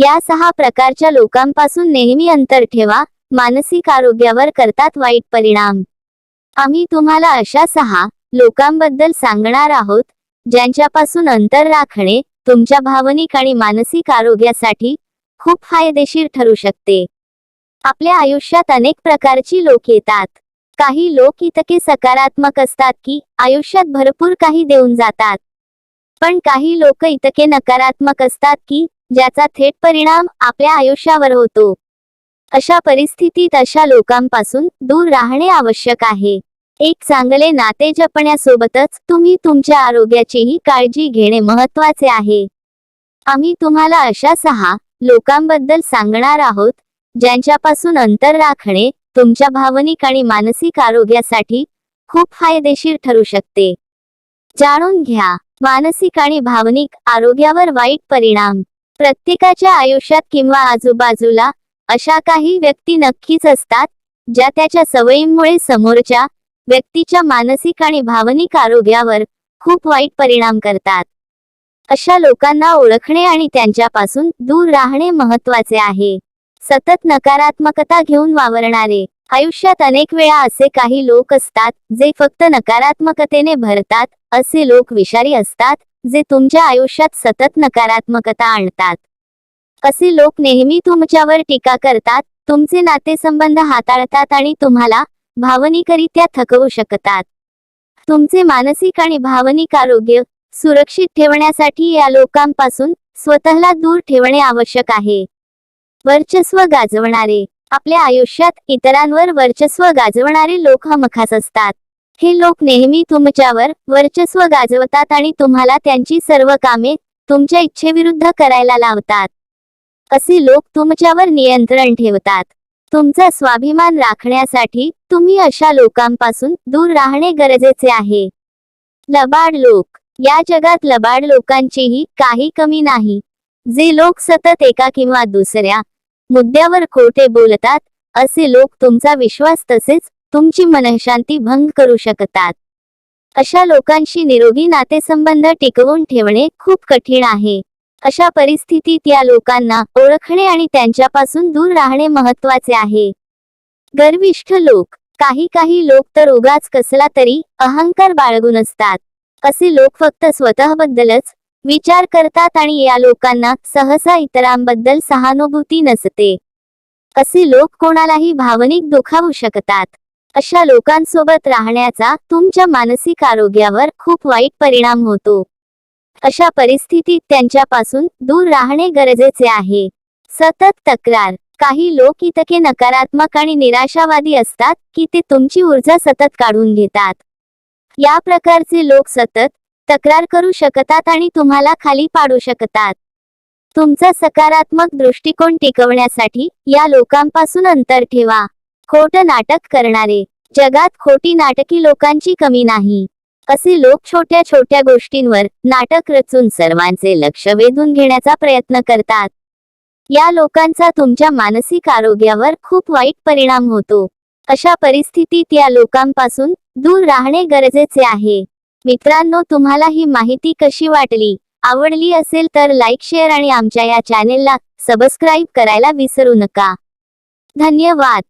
या सहा प्रकारच्या लोकांपासून नेहमी अंतर ठेवा मानसिक आरोग्यावर करतात वाईट परिणाम. आम्ही तुम्हाला अशा सहा लोकांबद्दल सांगणार आहोत ज्यांच्यापासून अंतर राखणे तुमच्या भावनिक आणि मानसिक आरोग्यासाठी खूप फायदेशीर ठरू शकते. आपल्या आयुष्यात अनेक प्रकारची लोक येतात. काही लोक इतके सकारात्मक असतात की आयुष्यात भरपूर काही देऊन जातात. पण काही लोक इतके नकारात्मक असतात की ज्याचा थेट परिणाम आपल्या आयुष्यावर होतो. अशा परिस्थितीत अशा लोकांपासून दूर राहणे आवश्यक आहे. एक चांगले नाते जपण्यासोबतच तुम्ही तुमच्या आरोग्याचीही काळजी घेणे महत्त्वाचे आहे. आम्ही तुम्हाला अशा सहा लोकांबद्दल सांगणार आहोत ज्यांच्यापासून अंतर राखणे तुमच्या भावनिक आणि मानसिक आरोग्यासाठी खूप फायदेशीर ठरू शकते. जाणून घ्या मानसिक आणि भावनिक आरोग्यावर वाईट परिणाम. प्रत्येकाच्या आयुष्यात किंवा आजूबाजूला अशा काही व्यक्ती नक्कीच असतात ज्या त्याच्या सवयींमुळे समोरच्या व्यक्तीच्या मानसिक आणि भावनिक आरोग्यावर खूप वाईट परिणाम करतात. अशा लोकांना ओळखणे आणि त्यांच्यापासून दूर राहणे महत्त्वाचे आहे. सतत नकारात्मकता घेऊन वावरणारे आयुष्यात अनेक वेळा असे काही लोक असतात जे फक्त नकारात्मकतेने भरतात असे लोक विषारी असतात जे तुमच्या आयुष्यात सतत नकारात्मकता आणतात. असे लोक नेहमी तुमच्यावर टीका करतात तुमचे नातेसंबंध हाताळतात आणि तुम्हाला भावनिकरित्या थकवू शकतात. तुमचे मानसिक आणि भावनिक आरोग्य सुरक्षित ठेवण्यासाठी या लोकांपासून स्वतःला दूर ठेवणे आवश्यक आहे. वर्चस्व गाजवणारे आपल्या आयुष्यात इतरांवर वर्चस्व गाजवणारे लोक हमखास असतात. हे लोक नेहमी तुमच्यावर वर्चस्व गाजवतात आणि तुम्हाला त्यांची सर्व कामे तुमच्या इच्छेविरुद्ध करायला लावतात. असे लोक तुमच्यावर नियंत्रण ठेवतात. तुमचा स्वाभिमान राखण्यासाठी तुम्ही अशा लोकांपासून दूर राहणे गरजेचे आहे. लबाड लोक. या जगात लबाड लोकांचीही काही कमी नाही. जे लोक सतत एका किंवा दुसऱ्या मुद्द्यावर खोटे बोलतात असे लोक तुमचा विश्वास तसेच तुमची मनःशांती भंग करू शकतात. अशा लोकांशी निरोगी नातेसंबंध टिकवून ठेवणे खूप कठीण आहे. अशा परिस्थितीत या लोकांना ओळखणे आणि त्यांच्यापासून दूर राहणे महत्त्वाचे आहे. गर्विष्ठ लोक. काही काही लोक तर उगाच कसला तरी अहंकार बाळगून असतात. असे लोक फक्त स्वतःबद्दलच विचार करतात आणि या लोकांना सहसा इतरांबद्दल सहानुभूती नसते. असे लोक कोणालाही भावनिक दुखावू शकतात. अशा लोकांसोबत राहण्याचा तुमच्या मानसिक आरोग्यावर खूप वाईट परिणाम होतो. अशा परिस्थितीत त्यांच्यापासून दूर राहणे गरजेचे आहे. सतत तक्रार. काही लोक इतके नकारात्मक आणि निराशावादी असतात की ते तुमची ऊर्जा सतत काढून घेतात. या प्रकारचे लोक सतत तक्रार करू शकतात आणि तुम्हाला खाली पाडू शकतात. तुमचा सकारात्मक दृष्टिकोन टिकवण्यासाठी या लोकांपासून अंतर ठेवा. खोट नाटक करणारे. जगात खोटी नाटकी लोकांची कमी नाही. असे लोक छोट्या छोट्या गोष्टींवर नाटक रचून सर्वांचे लक्ष वेधून घेण्याचा प्रयत्न करतात. या लोकांचा तुमच्या मानसिक आरोग्यावर खूप वाईट परिणाम होतो. अशा परिस्थितीत या लोकांपासून दूर राहणे गरजेचे आहे. मित्रांनो तुम्हाला ही माहिती कशी वाटली? आवडली असेल तर लाईक शेअर आणि आमच्या या चॅनेलला सबस्क्राईब करायला विसरू नका. धन्यवाद.